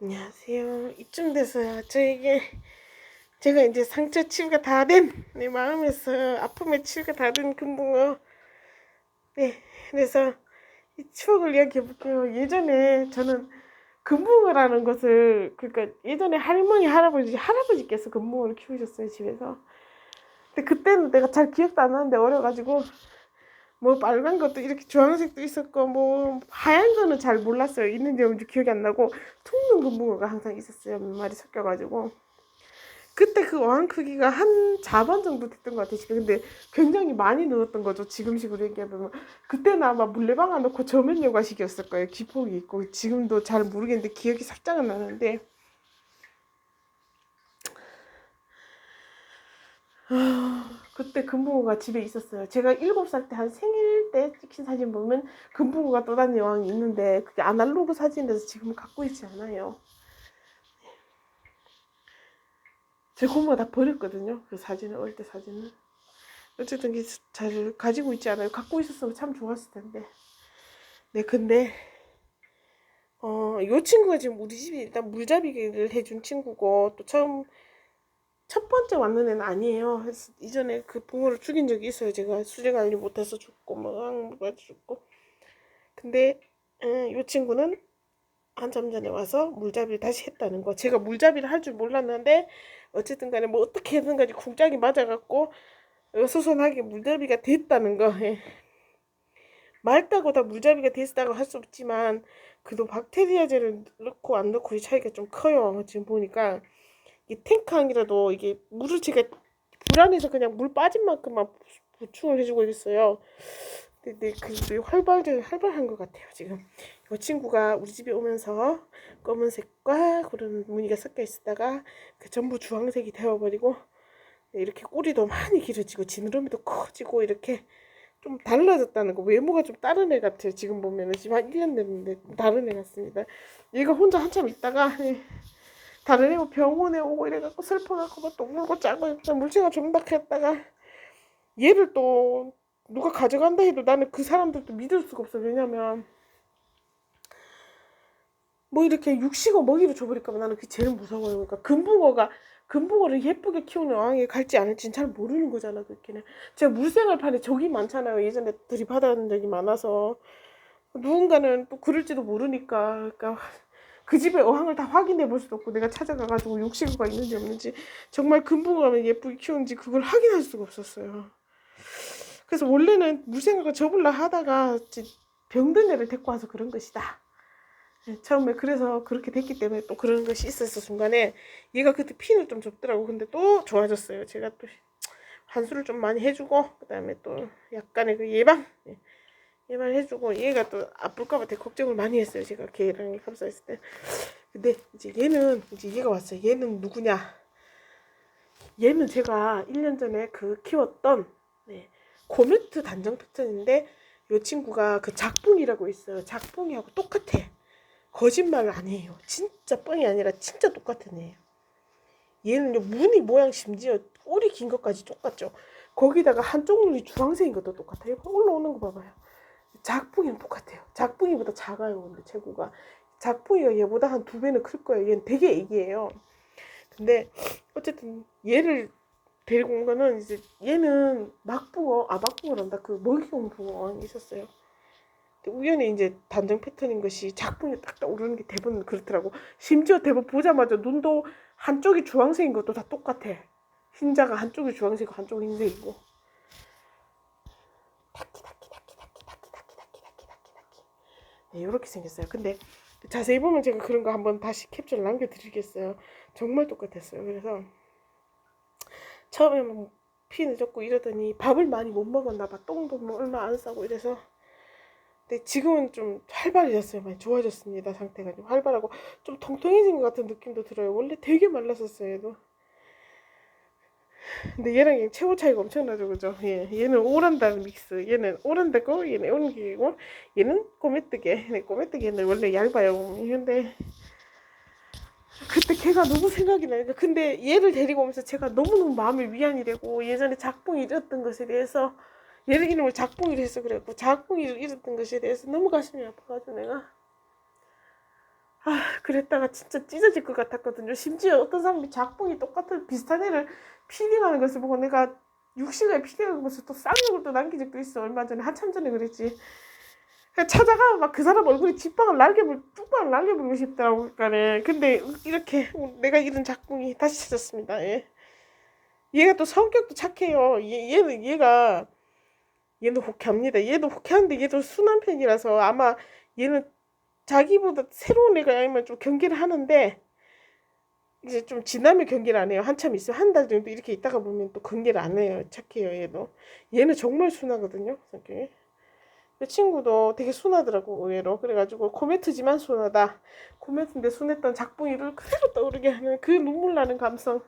안녕하세요. 이쯤 돼서야 저에게 제가 이제 상처 치유가 다 된 내 마음에서 아픔의 치유가 다 된 금붕어. 네, 그래서 이 추억을 이야기해 볼게요. 예전에 저는 금붕어라는 것을 그러니까 예전에 할머니 할아버지 할아버지께서 금붕어를 키우셨어요 집에서. 근데 그때는 내가 잘 기억도 안 나는데 어려가지고 뭐 빨간 것도 이렇게 주황색도 있었고 뭐 하얀 거는 잘 몰랐어요. 있는지 없는지 기억이 안 나고 퉁는 금붕어가 항상 있었어요. 몇 마리 섞여가지고 그때 그 어항 크기가 한 자반 정도 됐던 것 같아요. 지금 근데 굉장히 많이 늘었던 거죠. 지금식으로 얘기하면 그때는 아마 물레방아 넣고 저면 여과식이었을 거예요. 기폭이 있고 지금도 잘 모르겠는데 기억이 살짝은 나는데 그때 금붕어가 집에 있었어요. 제가 일곱 살 때 한 생일 때 찍힌 사진 보면 금붕어가 떠다니는 여왕이 있는데 그게 아날로그 사진이라서 지금 갖고 있지 않아요. 제 고모가 다 버렸거든요. 그 사진을 어릴 때 사진을. 어쨌든 잘 가지고 있지 않아요. 갖고 있었으면 참 좋았을 텐데. 네, 근데 어, 요 친구가 지금 우리 집에 일단 물잡이를 해준 친구고 또 처음 첫 번째 왔는 애는 아니에요. 이전에 그 붕어를 죽인 적이 있어요. 제가 수제 관리 못해서 죽고 뭐 항무가 죽고. 근데 음, 이 친구는 한참 전에 와서 물잡이를 다시 했다는 거. 제가 물잡이를 할 줄 몰랐는데 어쨌든 간에 뭐 어떻게 해든 간에 궁짝이 맞아갖고 어수선하게 물잡이가 됐다는 거. 예. 맑다고 다 물잡이가 됐다고 할 수 없지만 그래도 박테리아제를 넣고 안 넣고의 차이가 좀 커요. 지금 보니까. 이 탱크항이라도 이게 물을 제가 불안해서 그냥 물 빠진 만큼만 보충을 해주고 있어요. 근데 그 활발 활발한 것 같아요 지금. 이 친구가 우리 집에 오면서 검은색과 그런 무늬가 섞여 있었다가 그 전부 주황색이 되어버리고 이렇게 꼬리도 많이 길어지고 지느러미도 커지고 이렇게 좀 달라졌다는 거 외모가 좀 다른 애 같아요 지금 보면은 지금 한 1년 됐는데 다른 애 같습니다 얘가 혼자 한참 있다가 예. 다른 애가 병원에 오고 이래갖고 슬퍼갖고 막 또 울고 짜고 물체가 정박했다가 얘를 또 누가 가져간다 해도 나는 그 사람들도 믿을 수가 없어. 왜냐면 뭐 이렇게 육식어 먹이로 줘버릴까봐 나는 그게 제일 무서워요. 그러니까 금붕어가 금붕어를 예쁘게 키우는 어항에 갈지 않을지는 잘 모르는 거잖아 그렇게는. 제가 물생활판에 적이 많잖아요. 예전에 들이받았는 적이 많아서. 누군가는 또 그럴지도 모르니까. 그러니까 그 집의 어항을 다 확인해 볼 수도 없고 내가 찾아가가지고 욕식어가 있는지 없는지 정말 금붕어가 예쁘게 키우는지 그걸 확인할 수가 없었어요. 그래서 원래는 물생각을 접을라 하다가 병든 애를 데리고 와서 그런 것이다. 네, 처음에 그래서 그렇게 됐기 때문에 또 그런 것이 있었어 순간에 얘가 그때 핀을 좀 접더라고 근데 또 좋아졌어요 제가 또 한수를 좀 많이 해주고 그 다음에 또 약간의 그 예방 예. 얘만 해주고 얘가 또 아플까봐 되게 걱정을 많이 했어요. 제가 걔랑 감싸했을 때. 근데 이제 얘는 이제 얘가 왔어요. 얘는 누구냐? 얘는 제가 1년 전에 그 키웠던 네, 고메트 단정 패턴인데 이 친구가 그 작붕이라고 있어요. 작붕이하고 똑같아. 거짓말을 안 해요. 진짜 뻥이 아니라 진짜 똑같은 애예요. 얘는요 무늬 모양 심지어 꼬리 긴 것까지 똑같죠. 거기다가 한쪽 눈이 주황색인 것도 똑같아요. 올라오는 거 봐봐요. 작붕이랑 똑같아요. 작붕이보다 작아요. 근데 체구가 작붕이가 얘보다 한 두 배는 클 거예요. 얘는 되게 애기예요. 근데 어쨌든 얘를 데리고 온 거는 이제 얘는 막붕어 아 막붕어란다 그 먹이용 붕어 있었어요. 우연히 이제 단정 패턴인 것이 작붕이 딱딱 오르는 게 대부분 그렇더라고. 심지어 대부분 보자마자 눈도 한쪽이 주황색인 것도 다 똑같아. 흰자가 한쪽이 주황색이고 한쪽이 흰색이고. 이렇게 생겼어요. 근데 자세히 보면 제가 그런 거 한번 다시 캡처를 남겨드리겠어요. 정말 똑같았어요. 그래서 처음에 뭐피 늦었고 이러더니 밥을 많이 못 먹었나 봐. 똥도 뭐 얼마 안 싸고 이래서 근데 지금은 좀 활발해졌어요. 많이 좋아졌습니다. 상태가 좀 활발하고 좀 통통해진 것 같은 느낌도 들어요. 원래 되게 말랐었어요. 얘도. 근데 얘랑 체구 차이가 엄청나죠, 그죠? 예, 얘는 오란다 믹스, 얘는 오란다고, 얘는 온기고, 얘는 꼬매뜨게, 네, 꼬매뜨기는 원래 얇아요. 근데 그때 걔가 너무 생각이 나니까, 근데 얘를 데리고 오면서 제가 너무너무 마음이 위안이 되고, 예전에 작봉이 잃었던 것에 대해서, 얘를 이름을 작봉이로 해서 그랬고, 작봉이 잃었던 것에 대해서 너무 가슴이 아파가지고 내가, 아, 그랬다가 진짜 찢어질 것 같았거든요. 심지어 어떤 사람이 작품이 똑같은 비슷한 애를 피딩하는 것을 보고 내가 6시간에 피딩하는 것을 또 쌍욕을 또 남긴 적도 있어. 얼마 전에 한참 전에 그랬지. 그냥 찾아가면 막그 사람 얼굴에 직방을 날개불 뚝방을 날개불고 싶더라고 그러니까는 근데 이렇게 내가 이런 작품이 다시 찾았습니다. 예. 얘가 또 성격도 착해요. 얘, 얘는 얘가 얘는 호쾌합니다. 얘도 호쾌한데 얘도 순한 편이라서 아마 얘는 자기보다 새로운 애가 아니면 좀 경계를 하는데 이제 좀 지나면 경계를 안 해요. 한참 있으면 한달 정도 이렇게 있다가 보면 또 경계를 안 해요. 착해요 얘도. 얘는 정말 순하거든요. 성격이. 내 친구도 되게 순하더라고 의외로. 그래가지고 코메트지만 순하다. 코메트인데 순했던 작붕이를 그대로 떠오르게 하는 그 눈물 나는 감성.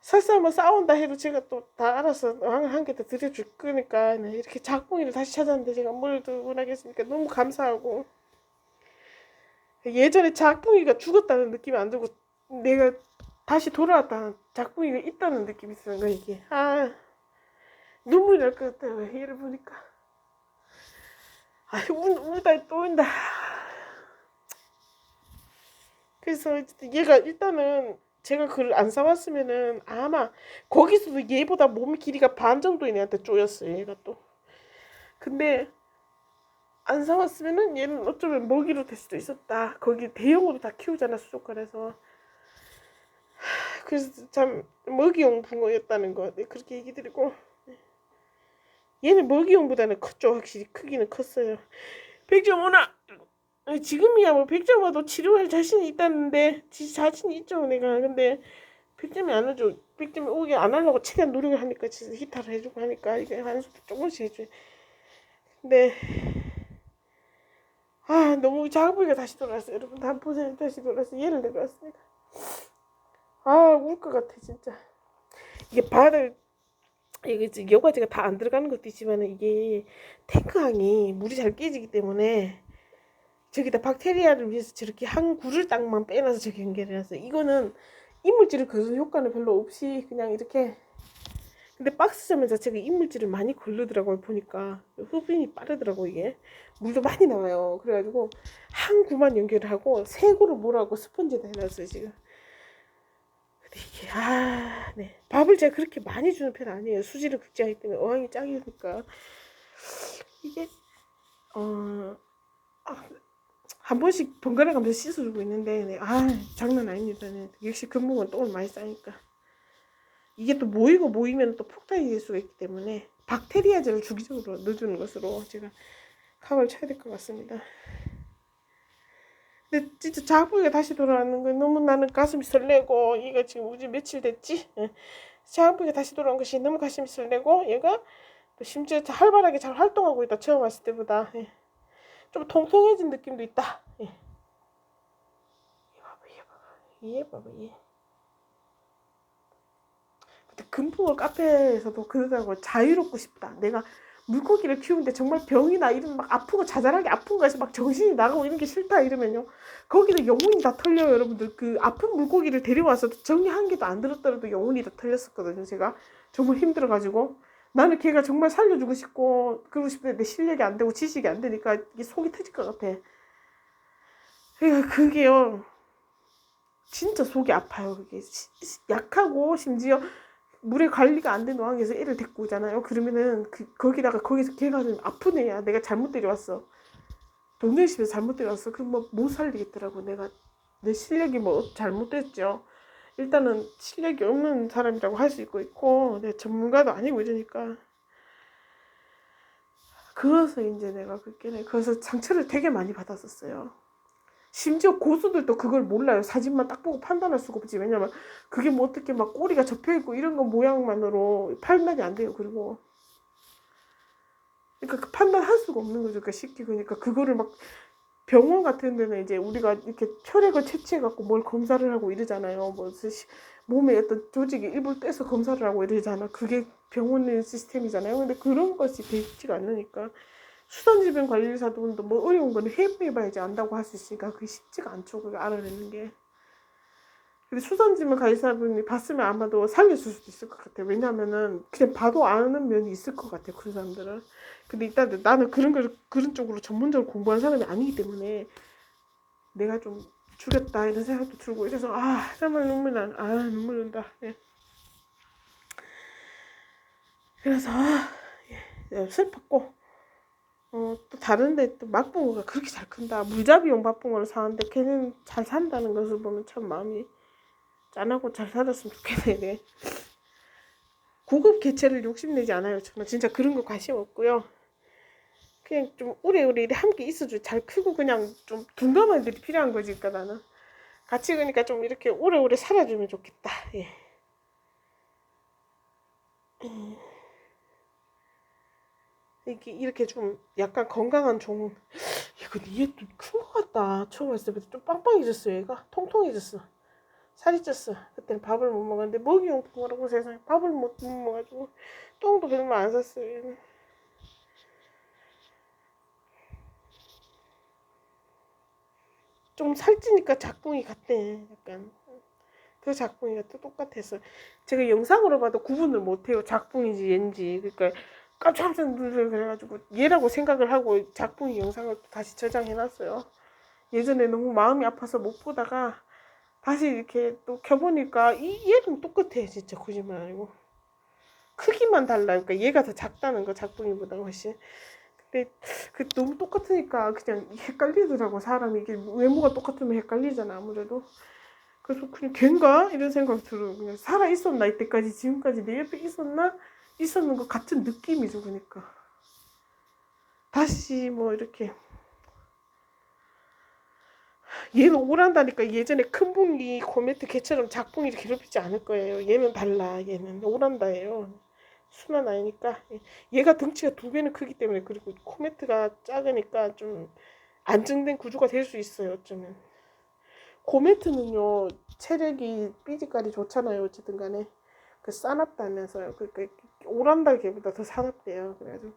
설사 뭐 싸운다 해도 제가 또 다 알아서 한개더 드려줄 거니까 네, 이렇게 작붕이를 다시 찾았는데 제가 뭘 두고나겠습니까 너무 감사하고 예전에 작붕이가 죽었다는 느낌이 안 들고 내가 다시 돌아왔다는 작붕이가 있다는 느낌이 드는 거야 이게. 아 눈물이 날 것 같아요. 얘를 보니까. 아 울, 울다 또 운다. 그래서 얘가 일단은 제가 그걸 안 사왔으면은 아마 거기서도 얘보다 몸 길이가 반 정도인 애한테 쪼였어요 얘가 또. 근데 안 사왔으면은 얘는 어쩌면 먹이로 될 수도 있었다. 거기 대형으로 다 키우잖아 수족관에서. 하, 그래서 참 먹이용 붕어였다는 거 네, 그렇게 얘기 드리고. 얘는 먹이용보다는 컸죠. 확실히 크기는 컸어요. 백점오나! 지금이야 뭐 백점 와도 치료할 자신이 있다는데 지 자신이 있죠 내가. 근데 백점이 안 오죠. 백점이 오게 안 하려고 최대한 노력을 하니까 진짜 히타를 해주고 하니까 이게 한숨도 조금씩 해줘 근데 아 너무 작업이가 다시 돌아왔어요. 여러분 다 보세요 다시 돌아왔어요. 얘를 내려왔으니까 아울 것 같아 진짜. 이게 바닥 이게 이제 여과제가 다 안 들어가는 것도 있지만 이게 탱크항이 물이 잘 깨지기 때문에 저기다 박테리아를 위해서 저렇게 한 굴을 땅만 빼놔서 저기 연결해놨어요. 이거는 이물질을 거두는 효과는 별로 없이 그냥 이렇게 근데 박스 자면 자체가 이물질을 많이 걸르더라고요 보니까. 흡인이 빠르더라고 이게. 물도 많이 나와요. 그래가지고 한 구만 연결하고 세 구를 몰아고 스펀지에다 해놨어요 지금. 근데 이게 아네. 밥을 제가 그렇게 많이 주는 편 아니에요. 수지를 극제하기 때문에 어항이 짱이니까. 이게 어 아, 한 번씩 번갈아 가면서 씻어주고 있는데 네. 아 장난 아닙니다. 네. 역시 금붕은 똥을 많이 싸니까 이게 또 모이고 모이면 또 폭탄이 될 수가 있기 때문에 박테리아제를 주기적으로 넣어주는 것으로 제가 각을 쳐야 될 것 같습니다. 근데 진짜 자부가 다시 돌아왔는 건 너무 나는 가슴이 설레고 얘가 지금 우지 며칠 됐지? 예. 자부가 다시 돌아온 것이 너무 가슴이 설레고 얘가 또 심지어 활발하게 잘 활동하고 있다 처음 왔을 때보다 예. 좀 통통해진 느낌도 있다. 예. 얘 봐봐, 얘 봐봐, 얘 봐봐, 얘. 근데 금붕어 카페에서도 그러더라고 자유롭고 싶다. 내가 물고기를 키우는데 정말 병이나 이런 막 아프고 자잘하게 아픈 거에서 막 정신이 나가고 이런 게 싫다 이러면요. 거기도 영혼이 다 털려요, 여러분들. 그 아픈 물고기를 데려와서 정리 한 개도 안 들었더라도 영혼이 다 털렸었거든요, 제가. 정말 힘들어가지고. 나는 걔가 정말 살려주고 싶고 그러고 싶은데 내 실력이 안 되고 지식이 안 되니까 이게 속이 터질 것 같아. 그게요. 진짜 속이 아파요. 그게 시, 약하고 심지어 물에 관리가 안 된 어항에서 애를 데리고 오잖아요. 그러면은 그, 거기다가 거기서 걔가 좀 아픈 애야. 내가 잘못 데려왔어. 동네 집에서 잘못 데려왔어. 그럼 뭐 못 살리겠더라고. 내가 내 실력이 뭐 잘못됐죠. 일단은 실력이 없는 사람이라고 할 수 있고 있고 내 전문가도 아니고 이러니까 그래서 이제 내가 그렇게 그래서 상처를 되게 많이 받았었어요. 심지어 고수들도 그걸 몰라요. 사진만 딱 보고 판단할 수가 없지. 왜냐면 그게 뭐 어떻게 막 꼬리가 접혀 있고 이런 거 모양만으로 판단이 안 돼요. 그리고 그러니까 그 판단할 수가 없는 거죠. 그러니까 쉽게 그러니까 그거를 막 병원 같은 데는 이제 우리가 이렇게 혈액을 채취해 갖고 뭘 검사를 하고 이러잖아요. 뭐 몸에 어떤 조직이 일부를 떼서 검사를 하고 이러잖아. 그게 병원의 시스템이잖아요. 근데 그런 것이 되지가 않으니까 수산질병 관리사분도 뭐 어려운 거는 해봐야지 안다고 할 수 있으니까 그게 쉽지가 않죠. 그걸 알아내는 게. 근데 수산질병 관리사분이 봤으면 아마도 살려줄 수도 있을 것 같아요. 왜냐면은 그냥 봐도 아는 면이 있을 것 같아요. 그런 사람들은. 근데 일단 나는 그런 걸 그런 쪽으로 전문적으로 공부한 사람이 아니기 때문에 내가 좀 죽였다 이런 생각도 들고 이래서 아 정말 눈물 나. 아 눈물 난다. 예. 그래서 아, 예, 슬펐고 어, 또 다른데 또 막붕어가 그렇게 잘 큰다. 물잡이용 막붕어를 사는데 걔는 잘 산다는 것을 보면 참 마음이 짠하고 잘 살았으면 좋겠네. 네. 고급 개체를 욕심내지 않아요. 저는 진짜 그런 거 관심 없고요. 그냥 좀 오래오래 함께 있어줘. 잘 크고 그냥 좀 둔감한 애들이 필요한 거지. 그러니까 나는 같이 그러니까 좀 이렇게 오래오래 살아주면 좋겠다. 예. 음. 이게 이렇게 좀 약간 건강한 종. 이거 얘좀큰것 같다. 처음 봤을 때부터 좀 빵빵해졌어. 얘가 통통해졌어. 살이 쪘어. 그때는 밥을 못 먹었는데 먹이용 붕어라고 세상에 밥을 못, 못 먹어가지고 똥도 별로 안 샀어요. 얘는. 좀 살찌니까 작붕이 같대. 약간. 그 작붕이가 또 똑같았어. 제가 영상으로 봐도 구분을 못해요. 작붕인지 얘인지. 그러니까 깜짝 놀래 그래가지고 얘라고 생각을 하고 작붕이 영상을 또 다시 저장해놨어요. 예전에 너무 마음이 아파서 못 보다가 다시 이렇게 또 켜보니까 이 얘랑 똑같아 진짜 거짓말 아니고. 크기만 달라 그러니까 얘가 더 작다는 거 작붕이보다 훨씬. 근데 그 너무 똑같으니까 그냥 헷갈리더라고 사람이. 이게 외모가 똑같으면 헷갈리잖아 아무래도. 그래서 그냥 걔인가? 이런 생각 들어 그냥 살아 있었나? 이때까지 지금까지 내 옆에 있었나 있었는 것 같은 느낌이죠 그러니까 다시 뭐 이렇게 얘는 오란다니까 예전에 큰 붕이 코메트 개처럼 작붕이를 괴롭히지 않을 거예요. 얘는 달라. 얘는 오란다예요. 순한 아이니까 얘가 덩치가 두 배는 크기 때문에 그리고 코메트가 작으니까 좀 안정된 구조가 될 수 있어요. 어쩌면 코메트는요 체력이 삐지까지 좋잖아요. 어쨌든 간에 그 싸납다면서요. 그러니까 오란다 개보다 더 사납대요. 그래가지고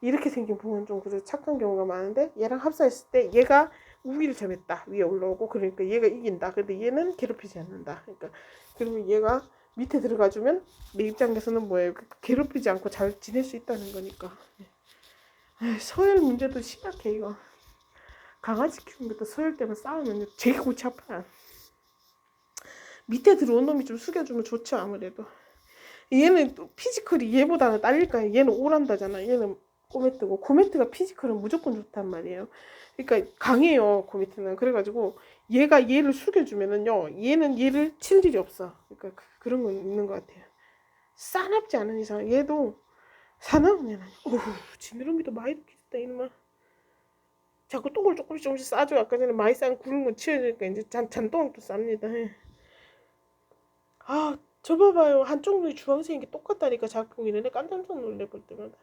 이렇게 생긴 붕은 좀 그래서 착한 경우가 많은데 얘랑 합사했을 때 얘가 우위를 점했다. 위에 올라오고 그러니까 얘가 이긴다. 근데 얘는 괴롭히지 않는다. 그러니까 그러면 얘가 밑에 들어가주면 내 입장에서는 뭐예요? 괴롭히지 않고 잘 지낼 수 있다는 거니까. 에이, 서열 문제도 심각해 이거. 강아지 키우는 것도 서열 때문에 싸우면 되게 골치 아파요. 밑에 들어온 놈이 좀 숙여주면 좋죠 아무래도 얘는 또 피지컬이 얘보다는 딸릴 거야 얘는 오란다잖아 얘는 코메트고 코메트가 피지컬은 무조건 좋단 말이에요. 그러니까 강해요 코메트는 그래가지고 얘가 얘를 숙여주면은요 얘는 얘를 칠 일이 없어. 그러니까 그, 그런 건 있는 것 같아요. 싸납지 않은 이상 얘도 사나운 애는 오우 지느러미도 많이 느끼겠다 이놈아. 자꾸 똥을 조금씩 조금씩 싸줘. 아까 전에 많이 싼 구른 거 치워주니까 이제 잔, 잔똥을 또 쌉니다. 예. 아, 저 봐봐요. 한쪽 눈이 주황색인 게 똑같다니까 작품이네. 깜짝 놀래 볼 때마다.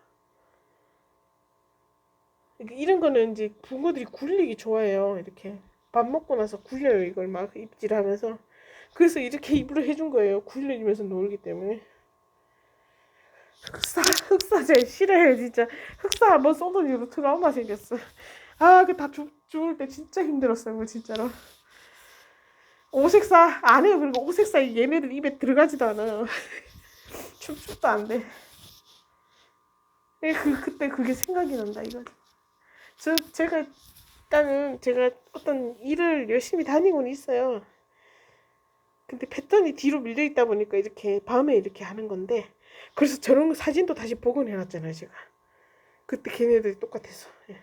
이런 거는 이제 붕어들이 굴리기 좋아해요. 이렇게 밥 먹고 나서 굴려요. 이걸 막 입질하면서. 그래서 이렇게 입으로 해준 거예요. 굴려주면서 놀기 때문에. 흑사, 흑사제 싫어요, 진짜. 흑사 한번 쏘던 이후로 트라우마 생겼어. 아, 그 다 죽을 때 진짜 힘들었어요, 뭐, 진짜로. 오색사, 안 해요. 그리고 오색사 얘네들 입에 들어가지도 않아요. 춥춥도 안 돼. 그, 그때 그게 생각이 난다, 이거지. 저 제가 일단은 제가 어떤 일을 열심히 다니고는 있어요. 근데 패턴이 뒤로 밀려 있다 보니까 이렇게 밤에 이렇게 하는 건데 그래서 저런 사진도 다시 복원해 놨잖아요, 제가. 그때 걔네들이 똑같았어. 예.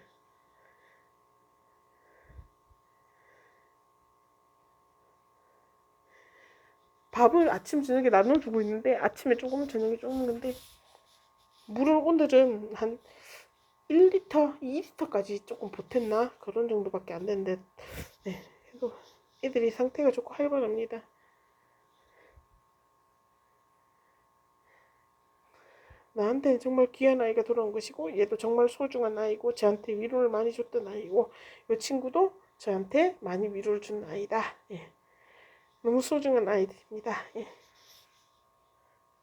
밥을 아침 저녁에 나눠주고 있는데 아침에 조금 저녁에 조금 근데 물을 오늘은 한 1리터, 2리터까지 조금 보탰나? 그런 정도밖에 안 되는데, 네. 그래도 애들이 상태가 좋고 활발합니다. 나한테는 정말 귀한 아이가 돌아온 것이고, 얘도 정말 소중한 아이고, 저한테 위로를 많이 줬던 아이고, 이 친구도 저한테 많이 위로를 준 아이다. 예. 너무 소중한 아이들입니다. 예.